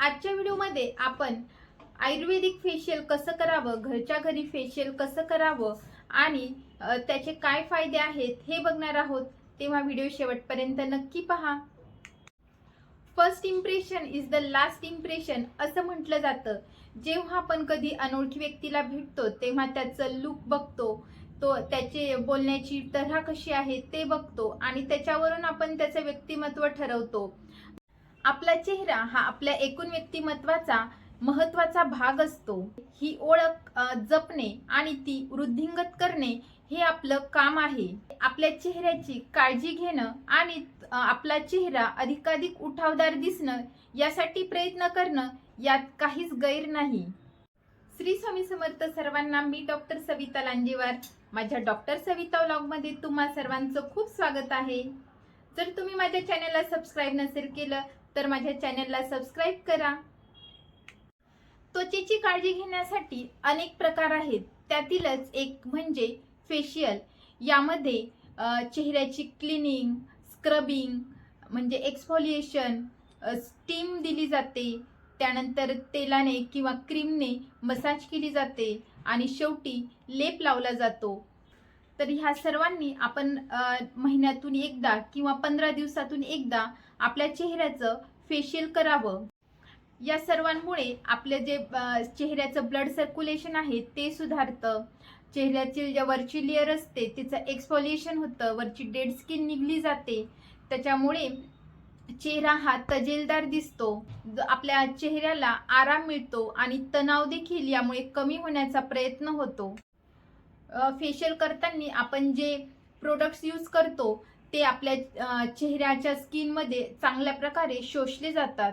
आजच्या व्हिडिओमध्ये आपण आयुर्वेदिक फेशियल कसं करावं घरच्या घरी फेशियल कसं करावं आणि त्याचे काय फायदे आहेत हे बघणार आहोत. तेव्हा व्हिडिओ शेवटपर्यंत नक्की पहा. First impression is the last impression असं म्हटलं जातं. जेव्हा आपण कधी अनोळखी व्यक्तीला भेटतो तेव्हा त्याचं लुक बघतो. तो त्याचे बोलण्याची तऱ्हा कशी आहे ते बघतो आणि त्याच्यावरून आपण त्याचं व्यक्तिमत्व ठरवतो. आपला चेहरा हा आपल्या एकूण व्यक्तिमत्वाचा महत्त्वाचा भाग असतो. ही ओळख जपणे आणि ती वृद्धिंगत करणे हे आपलं काम आहे. आपल्या चेहऱ्याची काळजी घेणं आणि आपला चेहरा अधिकाधिक उठावदार दिसणं यासाठी प्रयत्न करणं यात काहीच गैर नाही. श्री स्वामी समर्थ सर्वांना मी डॉक्टर सविता लांजेवार. माझ्या डॉक्टर सविता व्लॉगमध्ये तुम्हा सर्वांचं खूप स्वागत आहे. जर तुम्ही माझ्या चॅनलला सबस्क्राईब नसेल केलं तर माझ्या चॅनलला सबस्क्राईब करा. त्वचेची काळजी घेण्यासाठी अनेक प्रकार आहेत. त्यातीलच एक म्हणजे फेशियल यामध्ये चेहऱ्याची क्लिनिंग स्क्रबिंग म्हणजे एक्सफोलिएशन स्टीम दिली जाते. त्यानंतर तेलाने किंवा क्रीमने मसाज केली जाते आणि शेवटी लेप लावला जातो. तर ह्या सर्वांनी आपण महिन्यातून एकदा किंवा पंधरा दिवसातून एकदा आपल्या चेहऱ्याचं फेशियल करावं. या सर्वांमुळे आपलं जे चेहऱ्याचं ब्लड सर्क्युलेशन आहे ते सुधारतं. चेहऱ्याची जे वरची लेअर असते तिचं एक्सफोलिएशन होतं वरची डेड स्किन निघली जाते. त्याच्यामुळे चेहरा हा तजेलदार दिसतो. आपल्या चेहऱ्याला आराम मिळतो आणि तणाव देखील यामुळे कमी होण्याचा प्रयत्न होतो. फेशियल करताना आपण जे प्रोडक्ट्स यूज करतो ते आपल्या चेहऱ्याच्या स्किनमध्ये चांगल्या प्रकारे शोषले जातात.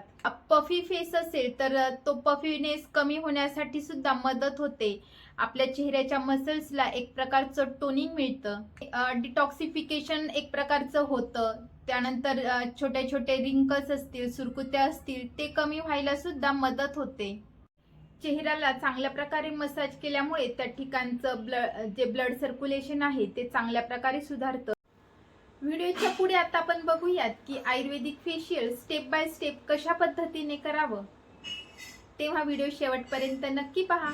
पफी फेस असेल तर तो पफीनेस कमी होण्यासाठी सुद्धा मदत होते. आपल्या चेहऱ्याच्या मसल्सला एक प्रकारचं टोनिंग मिळतं. डिटॉक्सिफिकेशन एक प्रकारचं होतं. त्यानंतर छोटे छोटे रिंकल्स असतील सुरकुत्या असतील ते कमी व्हायला सुद्धा मदत होते. चेहऱ्याला चांगल्या प्रकारे मसाज केल्यामुळे त्या ठिकाणचं ब्लड जे ब्लड सर्क्युलेशन आहे ते चांगल्या प्रकारे सुधारतं. व्हिडिओच्या पुढे आता आपण बघूयात की ayurvedic facial step by step कशा पद्धतीने करावं. तेव्हा व्हिडिओ शेवटपर्यंत नक्की पहा.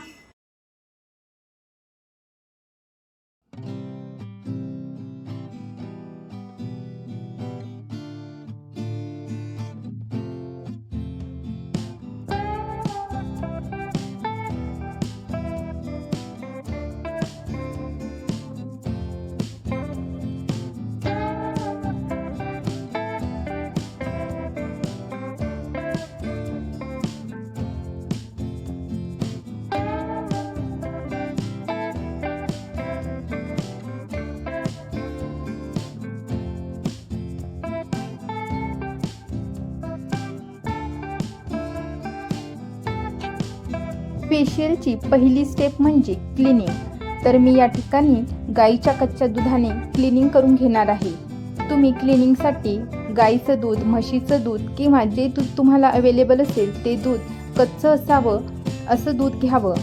फेशियलची पहिली स्टेप म्हणजे क्लिनिंग तर मी या ठिकाणी गाईच्या कच्च्या दुधाने क्लिनिंग करून घेणार आहे. तुम्ही क्लिनिंगसाठी गाईचं दूध म्हशीचं दूध किंवा जे दूध तुम्हाला अवेलेबल असेल ते दूध कच्चं असावं असं दूध घ्यावं.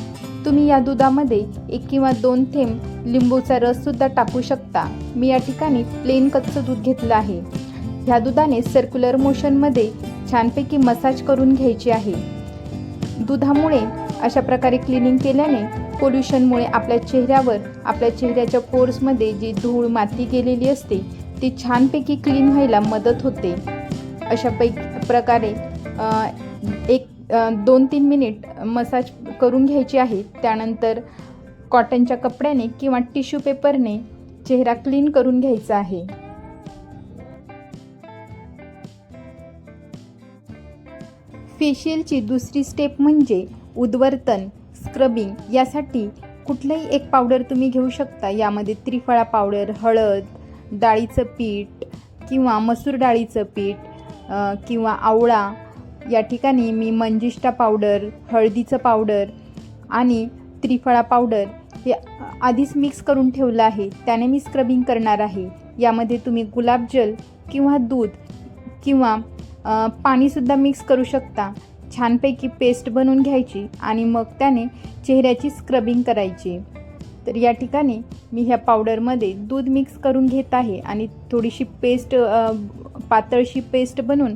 तुम्ही या दुधामध्ये एक किंवा दोन थेंब लिंबूचा रससुद्धा टाकू शकता. मी या ठिकाणी प्लेन कच्चं दूध घेतलं आहे. ह्या दुधाने सर्क्युलर मोशनमध्ये छानपैकी मसाज करून घ्यायची आहे. दुधामुळे अशा प्रकारे क्लिनिंग केल्याने पोल्युशनमुळे आपल्या चेहऱ्यावर आपल्या चेहऱ्याच्या पोर्समध्ये जी धूळ माती गेलेली असते ती छानपैकी क्लीन व्हायला मदत होते. अशा पैकी प्रकारे एक दोन तीन मिनिट मसाज करून घ्यायची आहे. त्यानंतर कॉटनच्या कपड्याने किंवा टिश्यू पेपरने चेहरा क्लीन करून घ्यायचा आहे. फेशियलची दुसरी स्टेप म्हणजे उद्वर्तन स्क्रबिंग यासाठी कुठलंही एक पावडर तुम्ही घेऊ शकता. यामध्ये त्रिफळा पावडर हळद डाळीचं पीठ किंवा मसूर डाळीचं पीठ किंवा आवळा. या ठिकाणी मी मंजिष्टा पावडर हळदीचं पावडर आणि त्रिफळा पावडर हे आधीच मिक्स करून ठेवलं आहे. त्याने मी स्क्रबिंग करणार आहे. यामध्ये तुम्ही गुलाबजल किंवा दूध किंवा पाणीसुद्धा मिक्स करू शकता. छानपैकी पेस्ट बनवून घ्यायची आणि मग त्याने चेहऱ्याची स्क्रबिंग करायची. तर या ठिकाणी मी ह्या पावडरमध्ये दूध मिक्स करून घेत आहे आणि थोडीशी पेस्ट पातळशी पेस्ट बनवून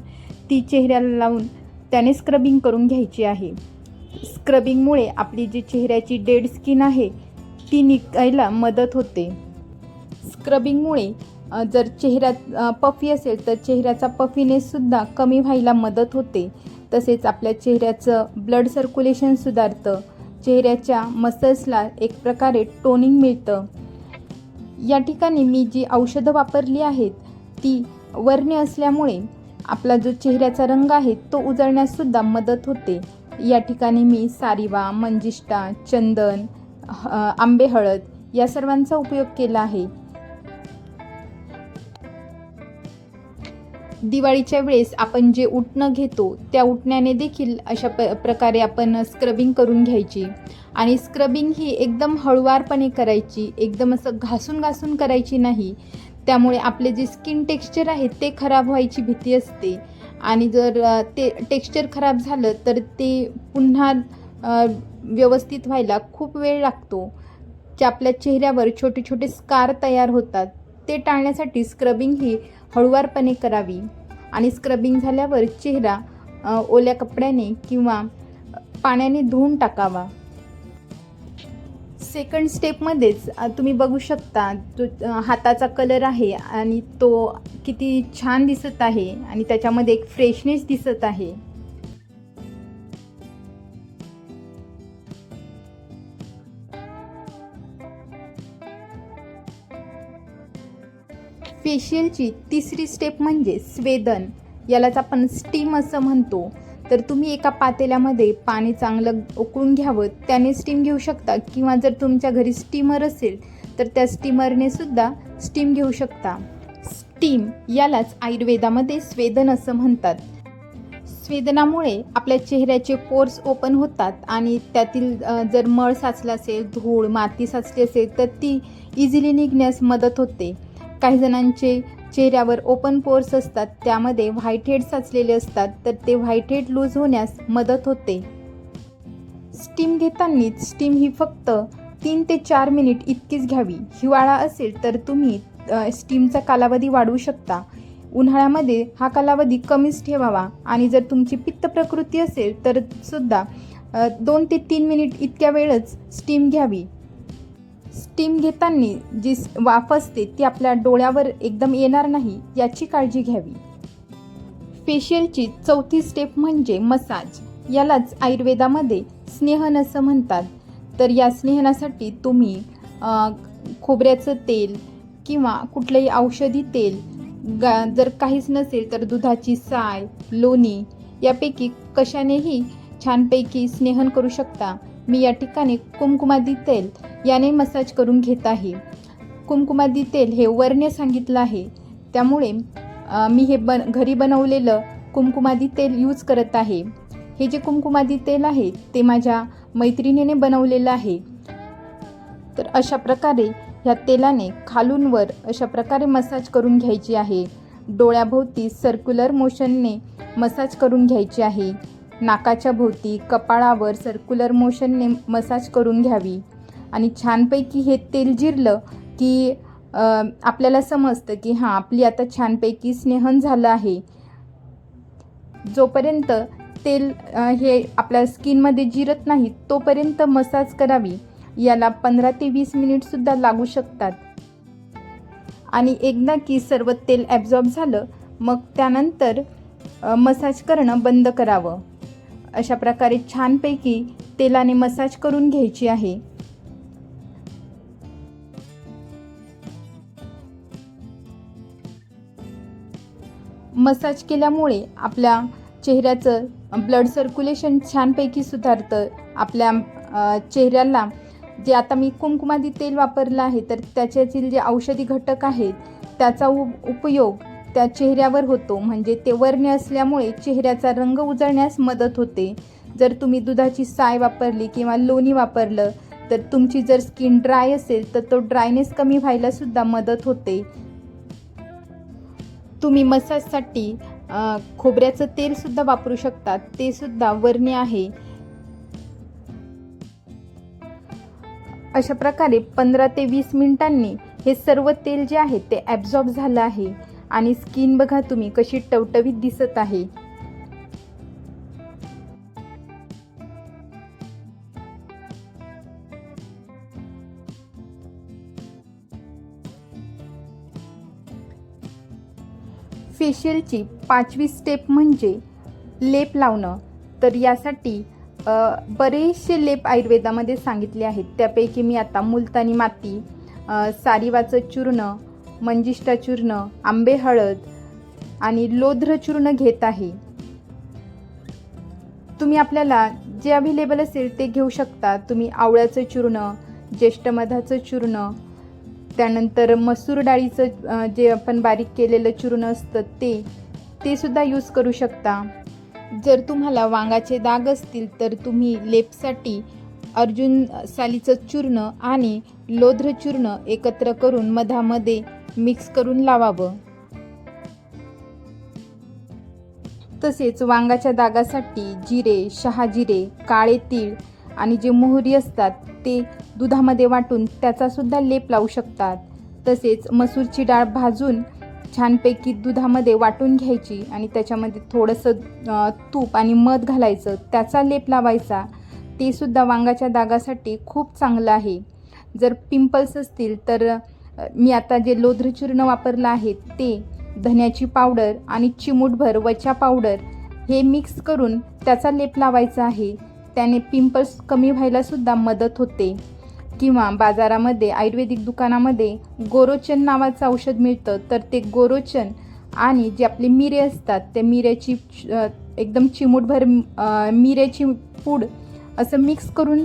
ती चेहऱ्याला लावून त्याने स्क्रबिंग करून घ्यायची आहे. स्क्रबिंगमुळे आपली जी चेहऱ्याची डेड स्किन आहे ती निघायला मदत होते. स्क्रबिंगमुळे जर चेहऱ्यात पफी असेल तर चेहऱ्याचा पफीनेससुद्धा कमी व्हायला मदत होते. तसेच आपल्या चेहऱ्याचं ब्लड सर्क्युलेशन सुधारतं. चेहऱ्याच्या मसल्सला एक प्रकारे टोनिंग मिळतं. या ठिकाणी मी जी औषधं वापरली आहेत ती वर्ण्य असल्यामुळे आपला जो चेहऱ्याचा रंग आहे तो उजळण्याससुद्धा मदत होते. या ठिकाणी मी सारिवा मंजिष्टा चंदन ह- आंबे हळद या सर्वांचा उपयोग केला आहे. दिवाळीच्या वेळेस आपण जे उठणं घेतो त्या उठण्याने देखील अशा प प्रकारे आपण स्क्रबिंग करून घ्यायची. आणि स्क्रबिंग ही एकदम हळुवारपणे करायची एकदम असं घासून घासून करायची नाही. त्यामुळे आपले जे स्किन टेक्स्चर आहे ते खराब व्हायची भीती असते. आणि जर ते टेक्स्चर खराब झालं तर ते पुन्हा व्यवस्थित व्हायला खूप वेळ लागतो. जे आपल्या चेहऱ्यावर छोटे छोटे स्कार तयार होतात. ते टाळण्यासाठी स्क्रबिंग ही हळुवारपणे करावी. आणि स्क्रबिंग झाल्यावर चेहरा ओल्या कपड्याने किंवा पाण्याने धुवून टाकावा. सेकंड स्टेपमध्येच तुम्ही बघू शकता जो हाताचा कलर आहे आणि तो किती छान दिसत आहे आणि त्याच्यामध्ये एक फ्रेशनेस दिसत आहे. फेशियलची तिसरी स्टेप म्हणजे स्वेदन. यालाच आपण स्टीम असं म्हणतो. तर तुम्ही एका पातेल्यामध्ये पाणी चांगलं उकळून घ्यावं. त्याने स्टीम घेऊ शकता. किंवा जर तुमच्या घरी स्टीमर असेल तर त्या स्टीमरने सुद्धा स्टीम घेऊ शकता. स्टीम यालाच आयुर्वेदामध्ये स्वेदन असं म्हणतात. स्वेदनामुळे आपल्या चेहऱ्याचे पोर्स ओपन होतात आणि त्यातील जर मळ साचला असेल धूळ माती साचली असेल तर ती इझिली निघण्यास मदत होते. काही जणांचे चेहऱ्यावर ओपन पोर्स असतात त्यामध्ये व्हाईट हेड साचलेले असतात तर ते व्हाईट हेड लूज होण्यास मदत होते. स्टीम घेतानाच स्टीम ही फक्त तीन ते चार मिनिट इतकीच घ्यावी. हिवाळा असेल तर तुम्ही स्टीमचा कालावधी वाढवू शकता. उन्हाळ्यामध्ये हा कालावधी कमीच ठेवावा आणि जर तुमची पित्त प्रकृती असेल तर सुद्धा दोन ते तीन मिनिट इतक्या वेळच स्टीम घ्यावी. स्टीम घेताना जी वाफ असते ती आपल्या डोळ्यावर एकदम येणार नाही याची काळजी घ्यावी. फेशियलची चौथी स्टेप म्हणजे मसाज. यालाच आयुर्वेदामध्ये स्नेहन असं म्हणतात. तर या स्नेहनासाठी तुम्ही खोबऱ्याचं तेल किंवा कुठलंही औषधी तेल गा जर काहीच नसेल तर दुधाची साय लोणी यापैकी कशानेही छानपैकी स्नेहन करू शकता. मी या ठिकाणी कुमकुमादी तेल याने मसाज करून घेत आहे. कुमकुमादी तेल हे वरने सांगितलं आहे. त्यामुळे मी हे बन घरी बनवलेलं कुमकुमादी तेल यूज करत आहे. हे जे कुमकुमादी तेल आहे ते माझ्या मैत्रिणीने बनवलेलं आहे. तर अशा प्रकारे ह्या तेलाने खालूनवर अशा प्रकारे मसाज करून घ्यायची आहे. डोळ्याभोवती सर्क्युलर मोशनने मसाज करून घ्यायची आहे. नाकाच्या भोवती कपाळावर सर्क्युलर मोशनने मसाज करून घ्यावी. आणि छानपैकी हे तेल जिरलं की आपल्याला समजतं की हां आपली आता छानपैकी स्नेहन झालं आहे. जोपर्यंत तेल हे आपल्या स्किनमध्ये जिरत नाही तोपर्यंत मसाज करावी. याला पंधरा ते वीस मिनिटसुद्धा लागू शकतात. आणि एकदा की सर्व तेल ॲब्झॉर्ब झालं मग त्यानंतर मसाज करणं बंद करावं. अशा प्रकारे छानपैकी तेलाने मसाज करून घ्यायची आहे. मसाज केल्यामुळे आपल्या चेहऱ्याचं ब्लड सर्क्युलेशन छानपैकी सुधारतं. आपल्या चेहऱ्याला जे आता मी कुमकुमादी तेल वापरलं आहे तर त्याच्यातील जे औषधी घटक आहेत त्याचा उ उपयोग त्या चेहऱ्यावर होतो. म्हणजे ते वर्ण्य असल्यामुळे चेहऱ्याचा रंग उजळण्यास मदत होते. जर तुम्ही दुधाची साय वापरली किंवा लोणी वापरलं तर तुमची जर स्किन ड्राय असेल तर तो ड्रायनेस कमी व्हायला सुद्धा मदत होते. तुम्ही मसाजसाठी खोबऱ्याचं तेलसुद्धा वापरू शकतात. ते सुद्धा वर्ण्य आहे. अशा प्रकारे पंधरा ते वीस मिनिटांनी हे सर्व तेल जे आहे ते ॲब्झॉर्ब झालं आहे. आणि स्किन बघा तुम्ही कशी टवटवीत दिसत आहे. फेशियलची पाचवी स्टेप म्हणजे लेप लावणं. तर यासाठी बरेचसे लेप आयुर्वेदामध्ये सांगितले आहेत. त्यापैकी मी आता मुलतानी माती सारिवाचं चूर्ण मंजिष्ठा चूर्ण आंबे हळद आणि लोध्र चूर्ण घेत आहे. तुम्ही आपल्याला जे अवेलेबल असेल ते घेऊ शकता. तुम्ही आवळ्याचं चूर्ण ज्येष्ठमधाचं चूर्ण त्यानंतर मसूर डाळीचं जे आपण बारीक केलेलं चूर्ण असतं ते ते सुद्धा यूज करू शकता. जर तुम्हाला वांगाचे दाग असतील तर तुम्ही लेपसाठी अर्जुन सालीचं चूर्ण आणि लोध्र चूर्ण एकत्र करून मधामध्ये मिक्स करून लावावं. तसेच वांगाच्या दागासाठी जिरे शहाजिरे काळे तीळ आणि जे मोहरी असतात ते दुधामध्ये वाटून त्याचासुद्धा लेप लावू शकतात. तसेच मसूरची डाळ भाजून छानपैकी दुधामध्ये वाटून घ्यायची आणि त्याच्यामध्ये थोडंसं तूप आणि मध घालायचं त्याचा लेप लावायचा. ते सुद्धा वांगाच्या दागासाठी खूप चांगलं आहे. जर पिंपल्स असतील तर मी आता जे लोध्र चूर्ण वापरलं आहे ते धन्याची पावडर आणि चिमूटभर वचा पावडर हे मिक्स करून त्याचा लेप लावायचा आहे. त्याने पिंपल्स कमी व्हायलासुद्धा मदत होते. किंवा बाजारामध्ये आयुर्वेदिक दुकानामध्ये गोरोचन नावाचं औषध मिळतं तर ते गोरोचन आणि जे आपले मिरे असतात त्या मिऱ्याची एकदम चिमूटभर मिऱ्याची पूड असं मिक्स करून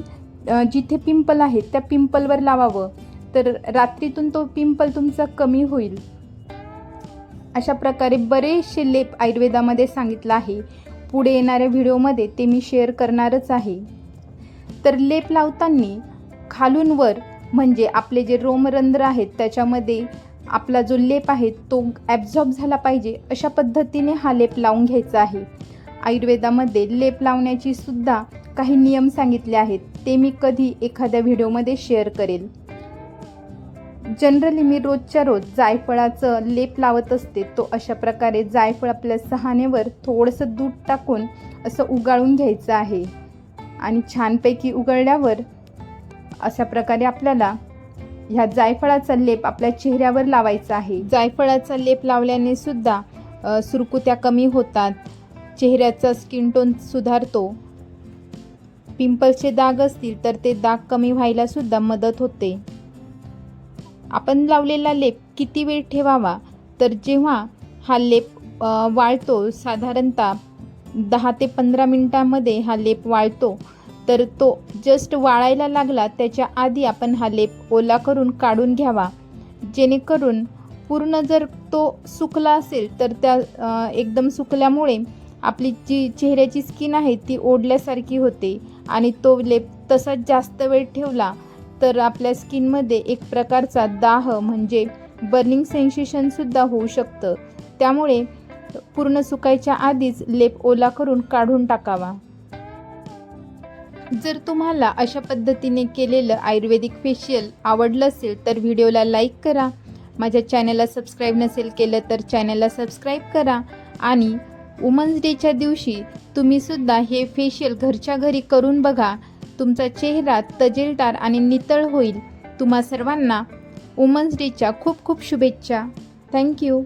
जिथे पिंपल आहे त्या पिंपलवर लावावं. तर रात्रीतून तो पिंपल तुमचा कमी होईल. अशा प्रकारे बरेचसे लेप आयुर्वेदामध्ये सांगितलं आहे. पुढे येणाऱ्या व्हिडिओमध्ये ते मी शेअर करणारच आहे. तर लेप लावताना खालून वर म्हणजे आपले जे रोमरंध्र आहेत त्याच्यामध्ये आपला जो लेप आहे तो ॲब्झॉर्ब झाला पाहिजे. अशा पद्धतीने हा लेप लावून घ्यायचा आहे. आयुर्वेदामध्ये लेप लावण्याची सुद्धा काही नियम सांगितले आहेत. ते मी कधी एखाद्या व्हिडिओमध्ये शेअर करेल. जनरली मी रोजच्या रोज जायफळाचं लेप लावत असते. तो अशा प्रकारे जायफळ आपल्या सहानेवर थोडंसं दूध टाकून असं उगाळून घ्यायचं आहे. आणि छानपैकी उगळल्यावर अशा प्रकारे आपल्याला ह्या जायफळाचा लेप आपल्या चेहऱ्यावर लावायचा आहे. जायफळाचा लेप लावल्याने सुद्धा सुरकुत्या कमी होतात. चेहऱ्याचा स्किन टोन सुधारतो. पिंपल्सचे दाग असतील तर ते दाग कमी व्हायला सुद्धा मदत होते. आपण लावलेला लेप किती वेळ ठेवावा? तर जेव्हा हा लेप वाळतो साधारणतः दहा ते पंधरा मिनटामध्ये हा लेप वाळतो तर तो जस्ट वाळायला लागला त्याच्या आधी आपण हा लेप ओला करून काढून घ्यावा. जेणेकरून पूर्ण जर तो सुकला असेल तर त्या एकदम सुकल्यामुळे आपली जी चेहऱ्याची स्किन आहे ती ओढल्यासारखी होते. आणि तो लेप तसाच जास्त वेळ ठेवला तर आपल्या स्किनमध्ये एक प्रकारचा दाह म्हणजे बर्निंग सेन्सेशनसुद्धा होऊ शकतं. त्यामुळे पूर्ण सुकायच्या आधीच लेप ओला करून काढून टाकावा. जर तुम्हाला अशा पद्धतीने केलेलं आयुर्वेदिक फेशियल आवडलं असेल तर व्हिडिओला लाईक करा. माझ्या चॅनलला सबस्क्राईब नसेल केलं तर चॅनलला सबस्क्राईब करा. आणि वुमन्स डेच्या दिवशी तुम्ही सुद्धा हे फेशियल घरच्या घरी करून बघा. तुमचा चेहरा तजेलदार आणि नितळ होईल. तुम्हा सर्वांना वुमन्स डेच्या खूप खूप शुभेच्छा. थँक्यू